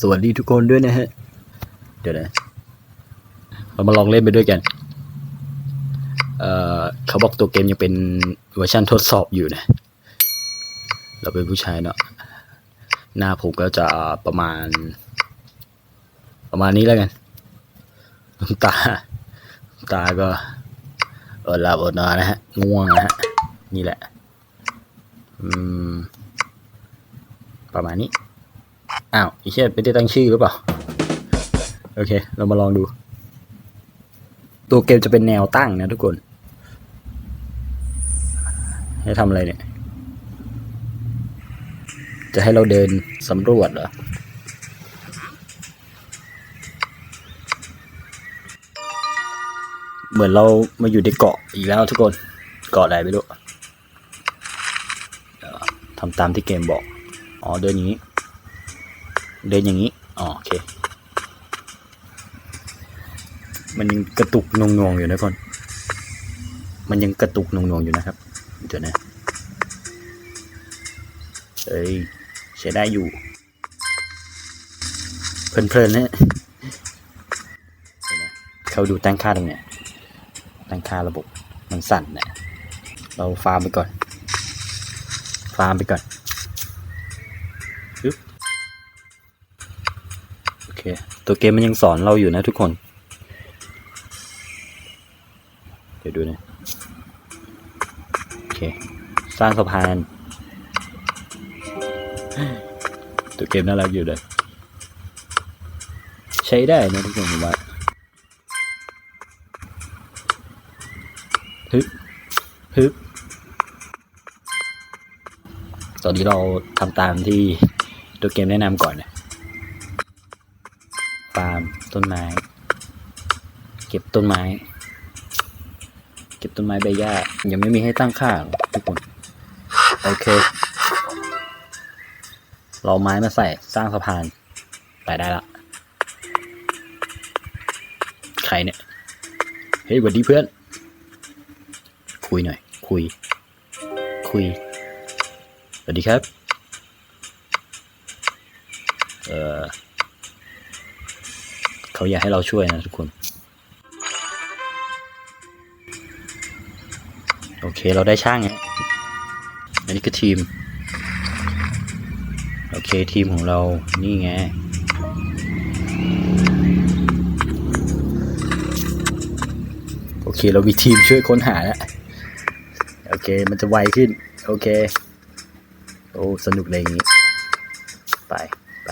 สวัสดีทุกคนด้วยนะฮะ เดี๋ยวนะ เรามาลองเล่นไปด้วยกัน เอ่อเขาบอกตัวเกมยังเป็นเวอร์ชันทดสอบอยู่นะ เราเป็นผู้ชายเนาะ หน้าผมก็จะประมาณ ประมาณนี้แล้วกันตา ตาก็อดหลับอดนอนนะฮะ ง่วงนะฮะ นี่แหละ อืม ประมาณนี้ อ้าวอีเช่ไม่ได้ตั้งชื่อหรือเปล่า โอเค เรามาลองดู ตัวเกมจะเป็นแนวตั้งนะทุกคน ให้ทำอะไรเนี่ย จะให้เราเดินสำรวจเหรอเหมือนเรามาอยู่ในเกาะอีกแล้วทุกคน เกาะอะไรไม่รู้ทำตามที่เกมบอก อ๋อเดินอย่างนี้ เดินอย่างนี้อ๋อโอเค มันยังกระตุกหนงๆอยู่นะคนมันยังกระตุกหนงๆอยู่นะครับเดี๋ยวนะเอ้ยใช้ได้อยู่ เพลินๆนะเดี๋ยวนะเขาดูตั้งค่าตรงเนี้ยตั้งค่าระบบมันสั่นนะเราฟาร์มไปก่อน ฟาร์มไปก่อน เค ตัวเกมมันยังสอนเราอยู่นะทุกคน เดี๋ยวดูนะโอเค สร้างสะพาน ตัวเกมน่ารักอยู่เลย ใช้ได้นะทุกคนผมว่าฮึบฮึบตอนนี้เราทำตามที่ตัวเกมแนะนำก่อนนะ ฟาร์มต้นไม้ เก็บต้นไม้ เก็บต้นไม้ใบหญ้ายังไม่มีให้ตั้งค่าทุกคนโอเคเราไม้มาใส่สร้างสะพานไปได้ละใครเนี่ยเฮ้ยสวัสดีเพื่อน คุยหน่อย คุย คุยสวัสดีครับ เอ่อ เขาอยากให้เราช่วยนะทุกคน โอเคเราได้ช่างไงอันนี้คือทีม โอเคทีมของเรานี่ไงโอเค เรามีทีมช่วยค้นหาแล้วโอเค มันจะไวขึ้น โอเค โอ้ สนุกเลยอย่างนี้ ไป ไป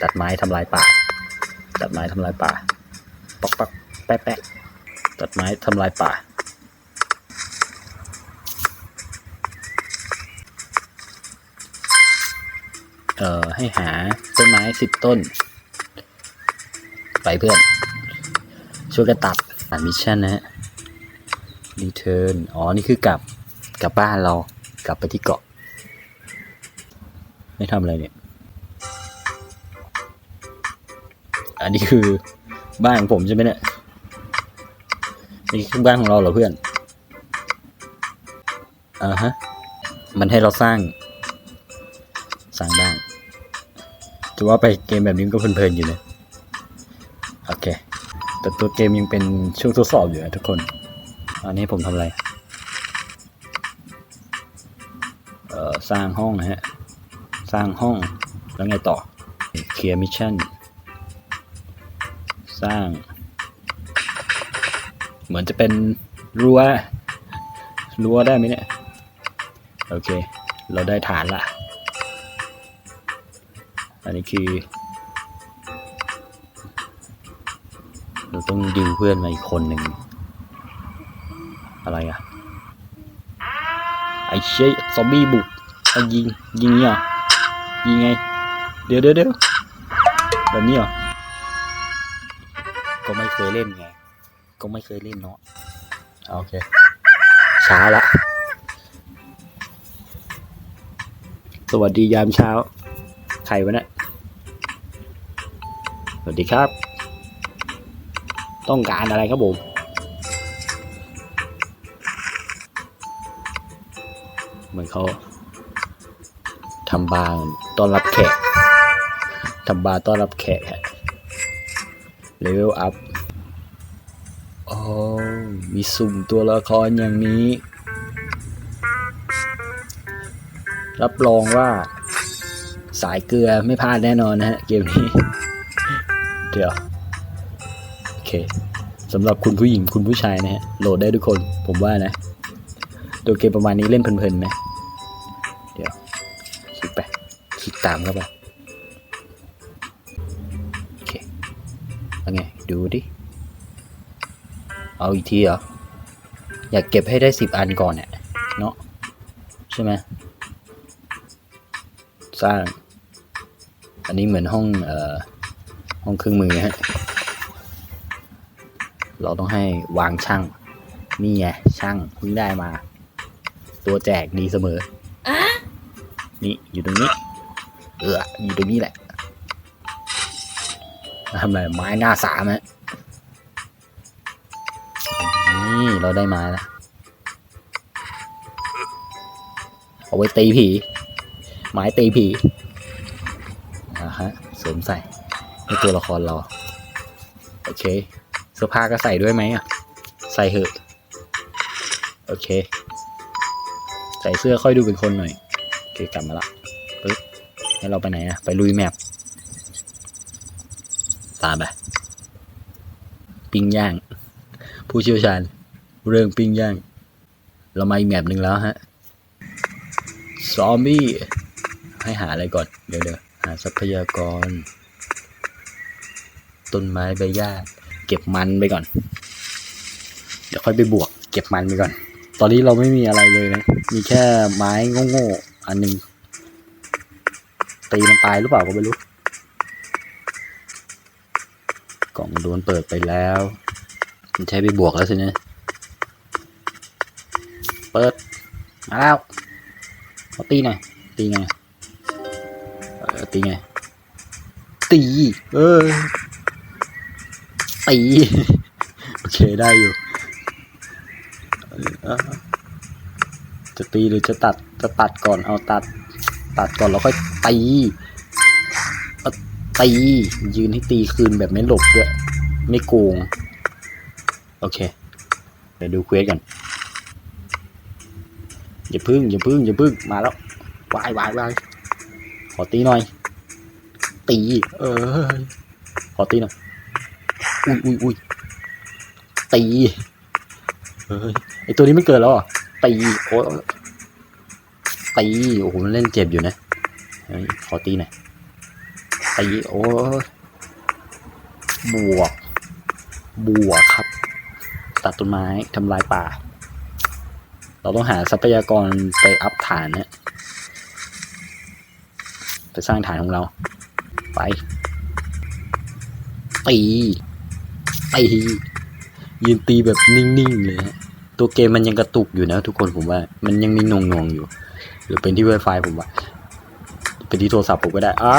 ตัดไม้ทำลายป่า ตัดไม้ทำลายป่าปักปักแป๊ะแป๊ะตัดไม้ทำลายป่า เอ่อ ให้หาต้นไม้สิบต้น ไปเพื่อน ช่วยกันตัดอ่านมิชชั่นนะฮะ return อ๋อ นี่คือกลับ กลับบ้านเรา กลับไปที่เกาะ ไม่ทำอะไรเนี่ย อันนี้คือบ้านของผมใช่ไหมเนี่ยนี่คือบ้านของเราเหรอเพื่อนอ่าฮะ มันให้เราสร้าง สร้างบ้านถือว่าไปเกมแบบนี้ก็เพลินๆอยู่นะโอเค แต่ตัวเกมยังเป็นช่วงทดสอบอยู่นะทุกคน อันนี้ผมทำอะไร เอ่อ สร้างห้องนะฮะ สร้างห้อง แล้วไงต่อ เคลียร์มิชชั่น สร้าง เหมือนจะเป็นรั้วรั้วได้ไหมเนี่ย โอเค เราได้ฐานละ อันนี้คือ เราต้องดิวเพื่อนมาอีกคนหนึ่ง อะไรอะไอ้เชี่ยซอมบี้บุกเอยิง ยิงเนี่ยเหรอยิงไง เดี๋ยวเดี๋ยวเดี๋ยวแบบนี้เหรอ เคยเล่นไง ก็ไม่เคยเล่นเนาะโอเค ช้าละ สวัสดียามเช้า ใครวะเนี่ย สวัสดีครับ ต้องการอะไรครับผมเหมือนเขาทำบาร์ต้อนรับแขกทำบาร์ต้อนรับแขกฮะเลเวลอัพ โอ้มีสุ่มตัวละครอย่างนี้ รับรองว่า สายเกลือไม่พลาดแน่นอนนะฮะเกมนี้ เดี๋ยว โอเคสำหรับคุณผู้หญิงคุณผู้ชายนะฮะ โหลดได้ทุกคน ผมว่านะ ตัวเกมประมาณนี้เล่นเพลินๆนะ เดี๋ยวคลิกไปคลิกตามเข้าไป โอเคแล้วไง ดูดิ เอาอีกทีเหรอ อยากเก็บให้ได้สิบอันก่อนเนี่ยเนาะใช่ไหมสร้าง อันนี้เหมือนห้องเอ่อห้องเครื่องมือฮะเราต้องให้วางช่าง นี่ไงช่างเพิ่งได้มา ตัวแจกดีเสมอนี่อยู่ตรงนี้ เอออยู่ตรงนี้แหละทำอะไรไม้หน้าสามฮะ นี่เราได้ไม้แล้วเอาไว้ตีผี ไม้ตีผีอ่าฮะสวมใส่ให้ตัวละครเรา โอเคเสื้อผ้าก็ใส่ด้วยไหมอะ ใส่เหอะ โอเค ใส่เสื้อค่อยดูเป็นคนหน่อย โอเค กลับมาละปึ๊บให้เราไปไหนอะไปลุยแมปตามไปปิ้งย่าง ผู้เชี่ยวชาญ เรื่องปิ้งย่าง เรามาอีกแมปหนึ่งแล้วฮะ ซอมบี้ ให้หาอะไรก่อน เดี๋ยวเดี๋ยวหาทรัพยากร ต้นไม้ใบหญ้า เก็บมันไปก่อน เดี๋ยวค่อยไปบวก เก็บมันไปก่อน ตอนนี้เราไม่มีอะไรเลยนะ มีแค่ไม้โง่ๆอันหนึ่งตีมันตายหรือเปล่าก็ไม่รู้ กล่องโดนเปิดไปแล้ว มันใช้ไปบวกแล้วสินะ เปิด มาแล้วเอาตีหน่อย ตีไงเออตีไง ตี เออ ตี โอเคได้อยู่ จะตีหรือจะตัด จะตัดก่อน เอาตัด ตัดก่อนแล้วค่อยตีตียืนให้ตีคืนแบบไม่หลบด้วย ไม่โกง โอเค เดี๋ยวดูเควสกัน อย่าพึ่งอย่าพึ่งอย่าพึ่งมาแล้ววายวายวายขอตีหน่อย ตีเออขอตีหน่อยอุ้ยอุ้ยอุ้ยตีเฮ้ยไอตัวนี้ไม่เกิดแล้วอะตีโอ้ตีโอ้โหมันเล่นเจ็บอยู่นะขอตีหน่อยตีโอ้บวก บวกครับ ตัดต้นไม้ทำลายป่า เราต้องหาทรัพยากรไปอัพฐานนะไปสร้างฐานของเรา ไปตีตียืนตีแบบนิ่งๆเลยฮะตัวเกมมันยังกระตุกอยู่นะทุกคนผมว่า มันยังมีนงงอยู่ หรือเป็นที่ Wi-Fi ผมว่า เป็นที่โทรศัพท์ผมก็ได้อ้า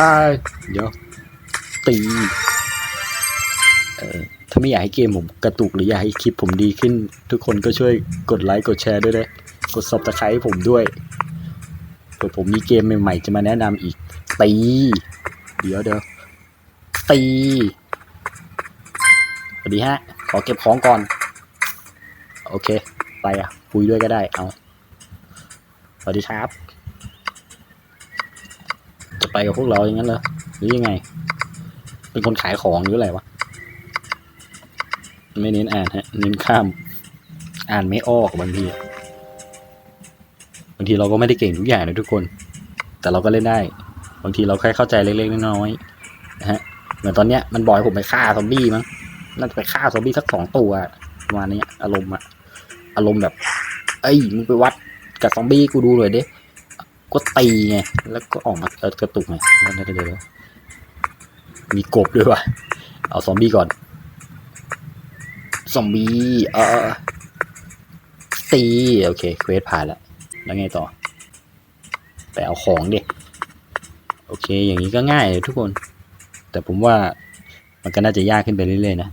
เดี๋ยวตีเออ ถ้าไม่อยากให้เกมผมกระตุกหรืออยากให้คลิปผมดีขึ้น ทุกคนก็ช่วยกดไลค์กดแชร์ด้วยนะกด subscribe ให้ผมด้วยเผื่อผมมีเกมใหม่ๆจะมาแนะนำอีกตีเดี๋ยวเดี๋ยวตีสวัสดีฮะ ขอเก็บของก่อน โอเค ไปอะ คุยด้วยก็ได้ เอาสวัสดีครับ จะไปกับพวกเราอย่างนั้นเหรอหรือยังไง เป็นคนขายของหรืออะไรวะ ไม่เน้นอ่านฮะ เน้นข้าม อ่านไม่ออกบางที บางทีเราก็ไม่ได้เก่งทุกอย่างเลยทุกคน แต่เราก็เล่นได้ บางทีเราแค่เข้าใจเล็กๆน้อยๆนะฮะ เหมือนตอนเนี้ยมันบอยผมไปฆ่าซอมบี้มั้ง น่าจะไปฆ่าซอมบี้สักสองตัวประมาณนี้อารมณ์อะอารมณ์แบบ เอ้ยมึงไปวัดกับซอมบี้กูดูหน่อยดิก็ตีไง แล้วก็ออกมาเออกระตุกไงแล้วเดี๋ยวเดี๋ยวมีกบด้วยว่ะ เอาซอมบี้ก่อน ซอมบี้เออตีโอเคเควสผ่านแล้วแล้วไงต่อ ไปเอาของดิโอเค อย่างนี้ก็ง่ายทุกคน แต่ผมว่ามันก็น่าจะยากขึ้นไปเรื่อยๆนะ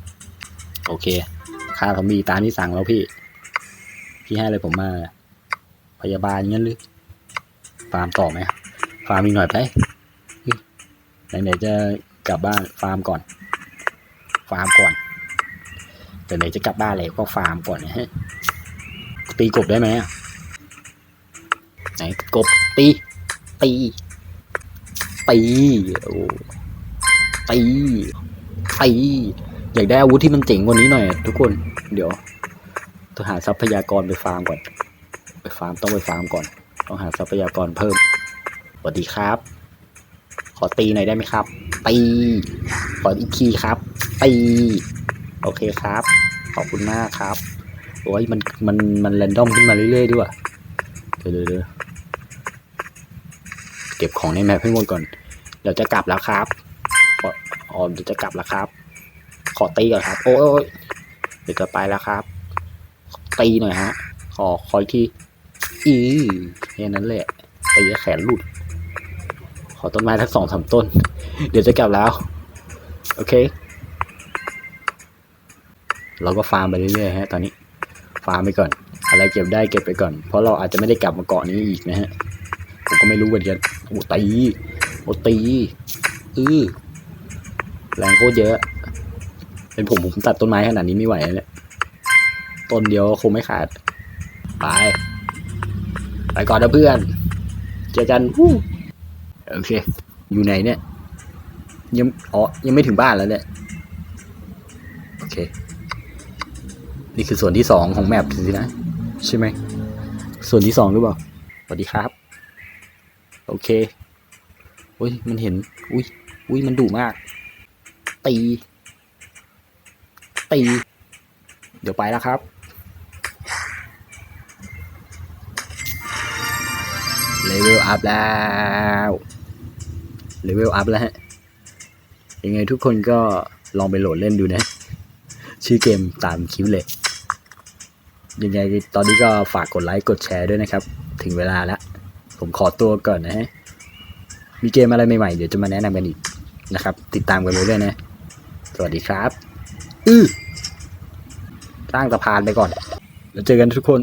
โอเคค่าซอมบี้ตามที่สั่งแล้วพี่ พี่ให้อะไรผมมา พยาบาลงั้นหรือฟาร์มต่อไหมฟาร์มอีกหน่อยไปไหนๆจะกลับบ้านฟาร์มก่อน ฟาร์มก่อน แต่ไหนจะกลับบ้านเลยก็ฟาร์มก่อนนะฮะตีกบได้ไหมไหนกบตีตีตีโอ้ตีตีอยากได้อาวุธที่มันเจ๋งกว่านี้หน่อย ทุกคน เดี๋ยวต้องหาทรัพยากรไปฟาร์มก่อน ไปฟาร์มต้องไปฟาร์มก่อน ต้องหาทรัพยากรเพิ่มสวัสดีครับ ขอตีหน่อยได้ไหมครับตีขออีกทีครับตีโอเคครับ ขอบคุณมากครับ โอ้ยมันมันมันแรนดอมขึ้นมาเรื่อยๆด้วยเดี๋ยวเดี๋ยวเก็บของในแมปให้หมดก่อน เดี๋ยวจะกลับแล้วครับอ๋อเดี๋ยวจะกลับแล้วครับ ขอตีก่อนครับ โอ้ยเดี๋ยวจะไปแล้วครับ ตีหน่อยฮะ ขอคอยที่อีแค่นั้นแหละตีแขนหลุด ขอต้นไม้ทักสองสามต้น เดี๋ยวจะกลับแล้ว โอเค เราก็ฟาร์มไปเรื่อยๆฮะตอนนี้ฟาร์มไปก่อน อะไรเก็บได้เก็บไปก่อน เพราะเราอาจจะไม่ได้กลับมาเกาะนี้อีกนะฮะผมก็ไม่รู้เหมือนกันโอ้ตีโอ้ตีอือแรงโคตรเยอะ เป็นผมผมตัดต้นไม้ขนาดนี้ไม่ไหวแล้วเนี่ยต้นเดียวคงไม่ขาดไปไปก่อนนะเพื่อนเจอกันโอเค อยู่ไหนเนี่ยยังอ๋อยังไม่ถึงบ้านแล้วเนี่ย โอเค นี่คือส่วนที่สองของแมปสินะ ใช่ไหม ส่วนที่สองหรือเปล่าสวัสดีครับ โอเคอุ้ยมันเห็น อุ้ยอุ้ยมันดุมาก ตี ตี เดี๋ยวไปแล้วครับ เลเวลอัพแล้วเลเวลอัพแล้วฮะยังไงทุกคนก็ลองไปโหลดเล่นดูนะ ชื่อเกมตามคลิปเลย ยังไงตอนนี้ก็ฝากกดไลค์กดแชร์ด้วยนะครับ ถึงเวลาแล้ว ผมขอตัวก่อนนะฮะ มีเกมอะไรใหม่ๆ เดี๋ยวจะมาแนะนำกันอีกนะครับ ติดตามกันเลยด้วยนะ สวัสดีครับ อือสร้างสะพานไปก่อน แล้วเจอกันทุกคน